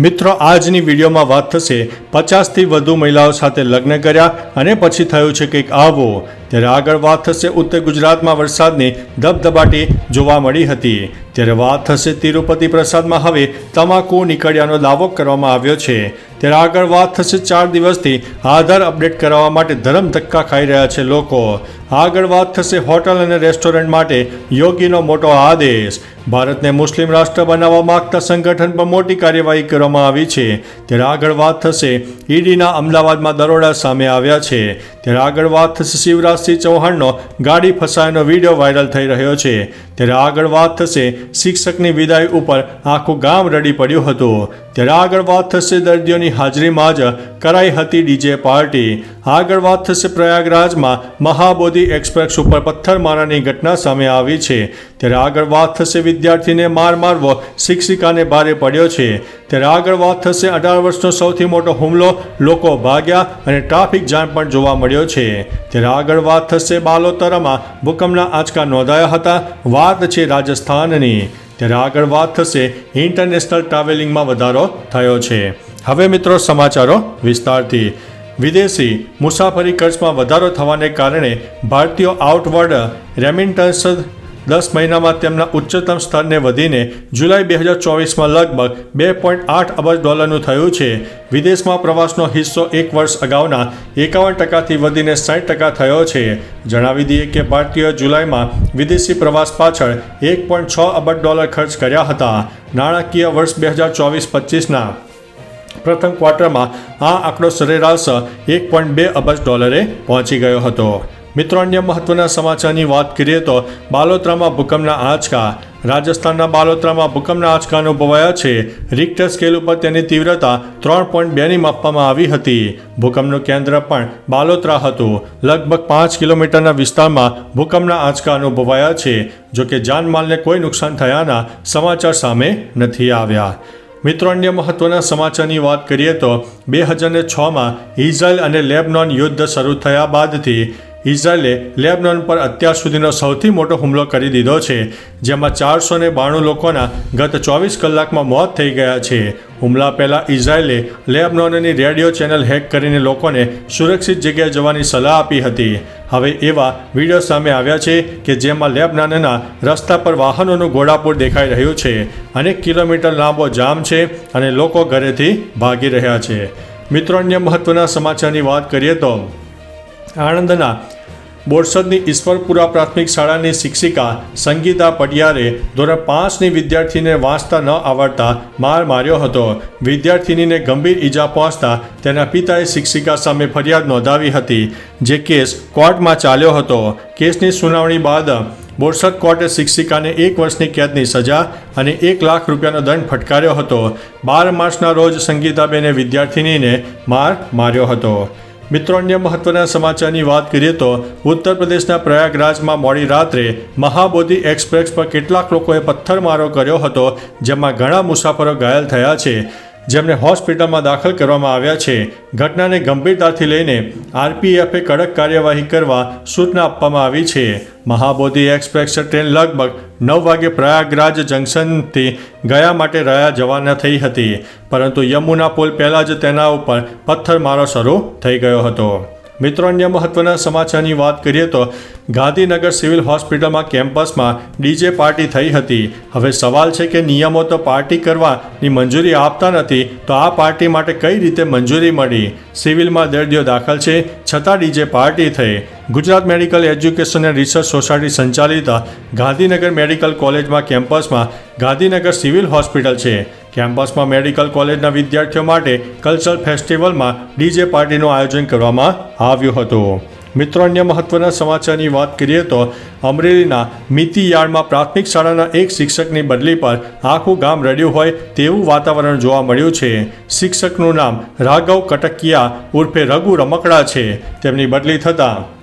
મિત્રો, આજની વિડીયોમાં વાત થશે પચાસથી વધુ મહિલાઓ સાથે લગ્ન કર્યા અને પછી થયું છે કંઈક આવો. ત્યારે આગળ વાત થશે ઉત્તર ગુજરાતમાં વરસાદની ધબધબાટી જોવા મળી હતી. ત્યારે વાત થશે તિરુપતિ પ્રસાદમાં. હવે તમાકુ નીકળ્યાનો દાવો કરવામાં આવ્યો છે. ત્યારે આગળ વાત થશે ચાર દિવસથી આધાર અપડેટ કરાવવા માટે ધરમ ધક્કા ખાઈ રહ્યા છે લોકો. આગળ વાત થશે હોટલ અને રેસ્ટોરન્ટ માટે યોગીનો મોટો આદેશ. ભારતને મુસ્લિમ રાષ્ટ્ર બનાવવા માંગતા સંગઠન પર મોટી કાર્યવાહી કરવામાં આવી છે. ત્યારે આગળ વાત થશે ઈડીના અમદાવાદમાં દરોડા સામે આવ્યા છે. ત્યારે આગળ વાત થશે શિવરાજસિંહ ચૌહાણનો ગાડી ફસાયનો વીડિયો વાયરલ થઈ રહ્યો છે. ત્યારે આગળ વાત થશે શિક્ષકની વિદાય ઉપર આખું ગામ રડી પડ્યું હતું. ત્યારે આગળ વાત થશે દર્દીઓની હાજરીમાં જ કરાઈ હતી ડીજે પાર્ટી. આગળ વાત થશે પ્રયાગરાજમાં. મહાબોધિ એક્સપ્રેસ ઉપર પથ્થરમારાની ઘટના સામે આવી છે. ત્યારે આગળ વાત થશે વિદ્યાર્થીને માર મારવો. શિક્ષિકાને ભારે પડ્યો છે. ત્યારે આગળ વાત થશે અઢાર વર્ષનો સૌથી મોટો હુમલો. લોકો ભાગ્યા અને ટ્રાફિક જામ પણ જોવા મળ્યો છે. ત્યારે આગળ વાત થશે બાલોતરામાં. ભૂકંપના આંચકા નોંધાયા હતા. વાત છે રાજસ્થાનની. ત્યારે આગળ વાત થશે ઇન્ટરનેશનલ ટ્રાવેલિંગમાં વધારો થયો છે. હવે મિત્રો સમાચારો વિસ્તારથી. વિદેશી મુસાફરી ખર્ચમાં વધારો થવાને કારણે ભારતીયો આઉટવર્ડ રેમિન્ટન્સ દસ મહિનામાં તેમના ઉચ્ચતમ સ્તરને વધીને જુલાઈ બે હજાર ચોવીસમાં લગભગ બે પોઈન્ટ આઠ અબજ ડોલરનું થયું છે. વિદેશમાં પ્રવાસનો હિસ્સો એક વર્ષ અગાઉના એકાવન ટકાથી વધીને સાઠ ટકા થયો છે. જણાવી દઈએ કે ભારતીય જુલાઈમાં વિદેશી પ્રવાસ પાછળ એક પોઈન્ટ છ અબજ ડોલર ખર્ચ કર્યા હતા. નાણાકીય વર્ષ બે હજાર ચોવીસ પચીસના પ્રથમ ક્વાર્ટરમાં આ આંકડો સરેરાશ એક પોઈન્ટ બે અબજ ડોલરે પહોંચી ગયો હતો. મિત્રો, અન્ય મહત્વના સમાચારની વાત કરીએ તો બાલોત્રામાં ભૂકંપના આંચકા. રાજસ્થાનના બાલોત્રામાં ભૂકંપના આંચકા અનુભવાયા છે. રિક્ટર સ્કેલ ઉપર તેની તીવ્રતા ત્રણ પોઈન્ટ બેની માપવામાં આવી હતી. ભૂકંપનું કેન્દ્ર પણ બાલોત્રા હતું. લગભગ પાંચ કિલોમીટરના વિસ્તારમાં ભૂકંપના આંચકા અનુભવાયા છે. જોકે જાનમાલને કોઈ નુકસાન થયાના સમાચાર સામે નથી આવ્યા. મિત્રો, અન્ય મહત્વના સમાચારની વાત કરીએ તો બે હજાર છમાં ઇઝરાયલ અને લેબનોન યુદ્ધ શરૂ થયા બાદથી ઇઝરાયલે લેબનોન પર અત્યાર સુધીનો સૌથી મોટો હુમલો કરી દીધો છે, જેમાં ચારસો ને બાણું લોકોના ગત ચોવીસ કલાકમાં મોત થઈ ગયા છે. હુમલા પહેલાં ઇઝરાયેલે લેબનોનની રેડિયો ચેનલ હેક કરીને લોકોને સુરક્ષિત જગ્યાએ જવાની સલાહ આપી હતી. હવે એવા વીડિયો સામે આવ્યા છે કે જેમાં લેબનાનના રસ્તા પર વાહનોનું ઘોડાપુર દેખાઈ રહ્યું છે. અનેક કિલોમીટર લાંબો જામ છે અને લોકો ઘરેથી ભાગી રહ્યા છે. મિત્રો, અન્ય મહત્વના સમાચારની વાત કરીએ તો આણંદના બોરસદની ઈશ્વરપુરા પ્રાથમિક શાળાની શિક્ષિકા સંગીતા પડિયારે ધોરણ પાંચની વિદ્યાર્થીને વાંચતા ન આવડતા માર માર્યો હતો. વિદ્યાર્થિનીને ગંભીર ઈજા પહોંચતા તેના પિતાએ શિક્ષિકા સામે ફરિયાદ નોંધાવી હતી, જે કેસ કોર્ટમાં ચાલ્યો હતો. કેસની સુનાવણી બાદ બોરસદ કોર્ટે શિક્ષિકાને એક વર્ષની કેદની સજા અને એક લાખ રૂપિયાનો દંડ ફટકાર્યો હતો. બાર માર્ચના રોજ સંગીતાબેને વિદ્યાર્થિનીને માર માર્યો હતો. મિત્રો, અન્ય મહત્વના સમાચારની વાત કરીએ તો ઉત્તર પ્રદેશના પ્રયાગરાજમાં મોડી રાત્રે મહાબોધિ એક્સપ્રેસ પર કેટલાક લોકોએ પથ્થરમારો કર્યો હતો, જેમાં ઘણા મુસાફરો ઘાયલ થયા છે. જેમને હોસ્પિટલમાં દાખલ કરવામાં આવ્યા છે. ઘટનાને ગંભીરતાથી લઈને આરપીએફે કડક કાર્યવાહી કરવા સૂચના આપવામાં આવી છે. મહાબોધિ એક્સપ્રેસ ટ્રેન લગભગ નવ વાગે પ્રયાગરાજ જંકશનથી ગયા માટે રહ્યા જવાના થઈ હતી, પરંતુ યમુના પુલ પહેલાં જ તેના ઉપર પથ્થરમારો શરૂ થઈ ગયો હતો. મિત્રો, અન્ય મહત્વના સમાચારની વાત કરીએ તો ગાંધીનગર સિવિલ હોસ્પિટલમાં કેમ્પસમાં ડીજે પાર્ટી થઈ હતી. હવે સવાલ છે કે નિયમો તો પાર્ટી કરવાની મંજૂરી આપતા નથી, તો આ પાર્ટી માટે કઈ રીતે મંજૂરી મળી? સિવિલમાં દર્દીઓ દાખલ છે, છતાં ડીજે પાર્ટી થઈ. Gujarat medical education and research society સંચાલિત ગાંધીનગર મેડિકલ કોલેજમાં કેમ્પસમાં ગાંધીનગર સિવિલ હોસ્પિટલ છે. કેમ્પસમાં મેડિકલ કોલેજના વિદ્યાર્થીઓ માટે કલ્ચરલ ફેસ્ટિવલમાં ડીજે પાર્ટીનું આયોજન કરવામાં આવ્યું હતું. મિત્રો, અન્ય મહત્વના સમાચારની વાત કરીએ તો અમરેલીના મિતી યાર્ડમાં પ્રાથમિક શાળાના એક શિક્ષકની બદલી પર આખું ગામ રડ્યું હોય તેવું વાતાવરણ જોવા મળ્યું છે. શિક્ષકનું નામ રાઘવ કટકિયા ઉર્ફે રઘુ રમકડા છે. તેમની બદલી થતાં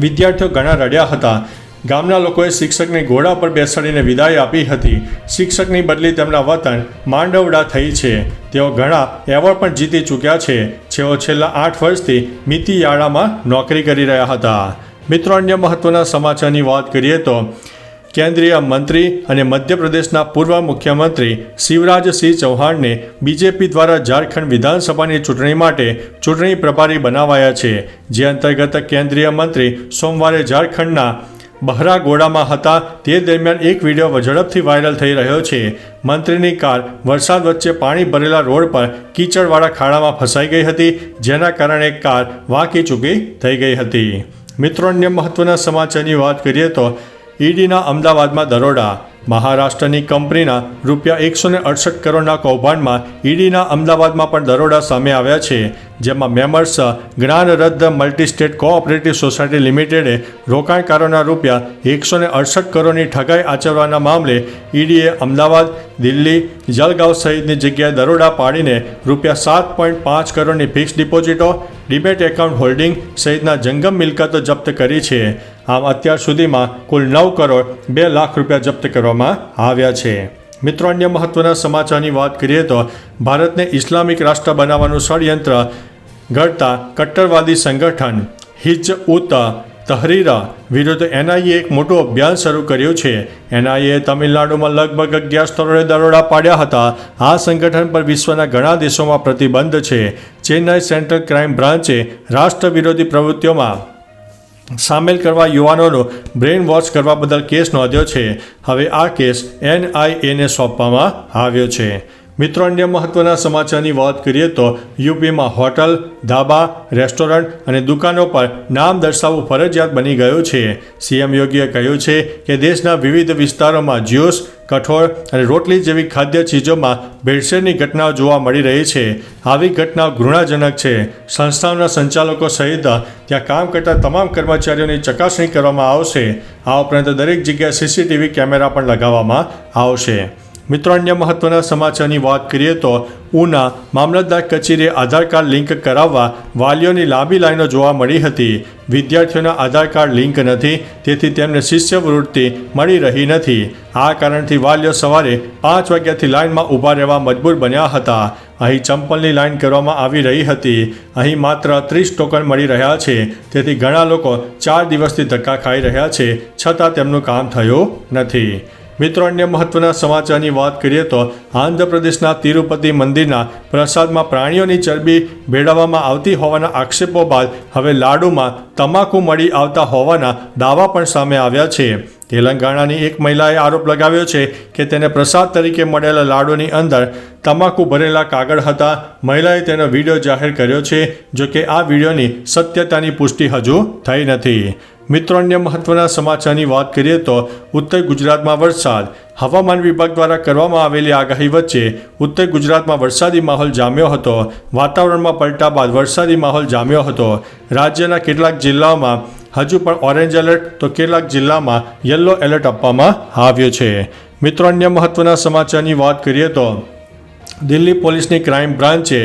વિદ્યાર્થીઓ ઘણા રડ્યા હતા. ગામના લોકોએ શિક્ષકને ઘોડા પર બેસાડીને વિદાય આપી હતી. શિક્ષકની બદલી તેમના વતન માંડવડા થઈ છે. તેઓ ઘણા એવોર્ડ પણ જીતી ચૂક્યા છે. જેઓ છેલ્લા આઠ વર્ષથી મિતિયાળામાં નોકરી કરી રહ્યા હતા. મિત્રો, અન્ય મહત્વના સમાચારની વાત કરીએ તો કેન્દ્રીય મંત્રી અને મધ્યપ્રદેશના પૂર્વ મુખ્યમંત્રી શિવરાજસિંહ ચૌહાણને બીજેપી દ્વારા ઝારખંડ વિધાનસભાની ચૂંટણી માટે ચૂંટણી પ્રભારી બનાવાયા છે. જે અંતર્ગત કેન્દ્રીય મંત્રી સોમવારે ઝારખંડના બહરાગોડામાં હતા. તે દરમિયાન એક વીડિયો ઝડપથી વાયરલ થઈ રહ્યો છે. મંત્રીની કાર વરસાદ વચ્ચે પાણી ભરેલા રોડ પર કીચડવાળા ખાડામાં ફસાઈ ગઈ હતી, જેના કારણે કાર વાંકી ચૂકી થઈ ગઈ હતી. મિત્રો, અન્ય મહત્વના સમાચારની વાત કરીએ તો ઈડીના અમદાવાદમાં દરોડા મહારાષ્ટ્રની કંપનીના રૂપિયા એકસોને અડસઠ કરોડના કૌભાંડમાં ઈડીના અમદાવાદમાં પણ દરોડા સામે આવ્યા છે, જેમાં મેમર્સ જ્ઞાનરદ્દ મલ્ટી સ્ટેટ કોઓપરેટિવ સોસાયટી લિમિટેડે રોકાણકારોના રૂપિયા એકસોને અડસઠ કરોડની ઠગાઈ આચરવાના મામલે ઈડીએ અમદાવાદ, દિલ્હી, જલગાંવ સહિતની જગ્યાએ દરોડા પાડીને રૂપિયા સાત પોઈન્ટ પાંચ કરોડની ફિક્સ ડિપોઝિટો, ડિબેટ એકાઉન્ટ હોલ્ડિંગ સહિતના જંગમ મિલકતો જપ્ત કરી છે. આમ અત્યાર સુધીમાં કુલ નવ કરોડ બે લાખ રૂપિયા જપ્ત કરવામાં આવ્યા છે. મિત્રો, અન્ય મહત્વના સમાચારની વાત કરીએ તો ભારતને ઇસ્લામિક રાષ્ટ્ર બનાવવાનું ષડયંત્ર ઘડતા કટ્ટરવાદી સંગઠન હિજ ઉત તહરીરા વિરુદ્ધ એનઆઈએ એક મોટું અભિયાન શરૂ કર્યું છે. એનઆઈએ તમિલનાડુમાં લગભગ અગિયાર સ્થળોએ દરોડા પાડ્યા હતા. આ સંગઠન પર વિશ્વના ઘણા દેશોમાં પ્રતિબંધ છે. ચેન્નાઈ સેન્ટ્રલ ક્રાઇમ બ્રાન્ચે રાષ્ટ્ર વિરોધી પ્રવૃત્તિઓમાં સામેલ કરવા યુવાનોનો બ્રેન વોશ કરવા બદલ કેસ નોંધ્યો છે. હવે આ કેસ એનઆઈએને સોંપવામાં આવ્યો છે. મિત્રો, અન્ય મહત્વના સમાચારની વાત કરીએ તો યુપીમાં હોટલ, ધાબા, રેસ્ટોરન્ટ અને દુકાનો પર નામ દર્શાવવું ફરજિયાત બની ગયું છે. સીએમ યોગીએ કહ્યું છે કે દેશના વિવિધ વિસ્તારોમાં જ્યુસ કઠોળ અને રોટલી જેવી ખાદ્ય ચીજોમાં ભેળસેળની ઘટનાઓ જોવા મળી રહી છે. આવી ઘટનાઓ ઘૃણાજનક છે. સંસ્થાઓના સંચાલકો સહિત ત્યાં કામ કરતા તમામ કર્મચારીઓની ચકાસણી કરવામાં આવશે. આ ઉપરાંત દરેક જગ્યાએ સીસીટીવી કેમેરા પણ લગાવવામાં આવશે. મિત્રો, અન્ય મહત્વના સમાચારની વાત કરીએ તો ઉના મામલતદાર કચેરીએ આધાર કાર્ડ લિંક કરાવવા વાલીઓની લાંબી લાઈનો જોવા મળી હતી. વિદ્યાર્થીઓના આધાર કાર્ડ લિંક નથી, તેથી તેમને શિષ્યવૃત્તિ મળી રહી નથી. આ કારણથી વાલીઓ સવારે પાંચ વાગ્યાથી લાઇનમાં ઊભા રહેવા મજબૂર બન્યા હતા. અહીં ચંપલની લાઇન કરવામાં આવી રહી હતી. અહીં માત્ર ત્રીસ ટોકન મળી રહ્યા છે, તેથી ઘણા લોકો ચાર દિવસથી ધક્કા ખાઈ રહ્યા છે, છતાં તેમનું કામ થયું નથી. મિત્રો, અન્ય મહત્વના સમાચારની વાત કરીએ તો આંધ્રપ્રદેશના તિરુપતિ મંદિરના પ્રસાદમાં પ્રાણીઓની ચરબી ભેળવવામાં આવતી હોવાના આક્ષેપો બાદ હવે લાડુમાં તમાકુ મળી આવતા હોવાના દાવા પણ સામે આવ્યા છે. તેલંગાણાની એક મહિલાએ આરોપ લગાવ્યો છે કે તેને પ્રસાદ તરીકે મળેલા લાડુની અંદર તમાકુ ભરેલા કાગળ હતા. મહિલાએ તેનો વીડિયો જાહેર કર્યો છે જો કે આ વિડીયોની સત્યતાની પુષ્ટિ હજુ થઈ નથી. મિત્રો અન્ય મહત્વના સમાચારની વાત કરીએ તો ઉત્તર ગુજરાતમાં વરસાદ. હવામાન વિભાગ દ્વારા કરવામાં આવેલી આગાહી વચ્ચે ઉત્તર ગુજરાતમાં વરસાદી માહોલ જામ્યો હતો. વાતાવરણમાં પલટા બાદ વરસાદી માહોલ જામ્યો હતો. રાજ્યના કેટલાક જિલ્લાઓમાં હજુ પણ ઓરેન્જ એલર્ટ, તો કેટલાક જિલ્લામાં યલો એલર્ટ આપવામાં આવ્યો છે. મિત્રો અન્ય મહત્વના સમાચારની વાત કરીએ તો દિલ્હી પોલીસની ક્રાઇમ બ્રાન્ચે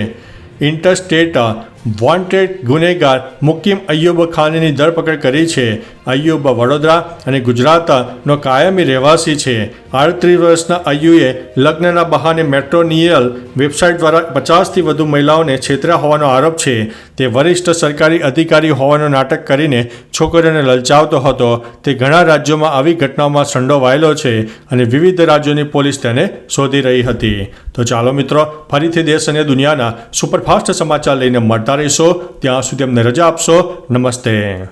ઇન્ટરસ્ટેટ વોન્ટેડ ગુનેગાર મુકીમ અય્યુબ ખાનની ધરપકડ કરી છે. અયુબ વડોદરા અને ગુજરાતનો કાયમી રહેવાસી છે. આડત્રીસ વર્ષના અય્યુએ લગ્નના બહાને મેટ્રોનિયલ વેબસાઇટ દ્વારા પચાસથી વધુ મહિલાઓને છેતર્યા હોવાનો આરોપ છે. તે વરિષ્ઠ સરકારી અધિકારી હોવાનું નાટક કરીને છોકરીઓને લલચાવતો હતો. તે ઘણા રાજ્યોમાં આવી ઘટનાઓમાં સંડોવાયેલો છે અને વિવિધ રાજ્યોની પોલીસ તેને શોધી રહી હતી. તો ચાલો મિત્રો, ફરીથી દેશ અને દુનિયાના સુપરફાસ્ટ સમાચાર લઈને મળતા રહીશો ત્યાં સુધી અમને રજા આપશો. નમસ્તે.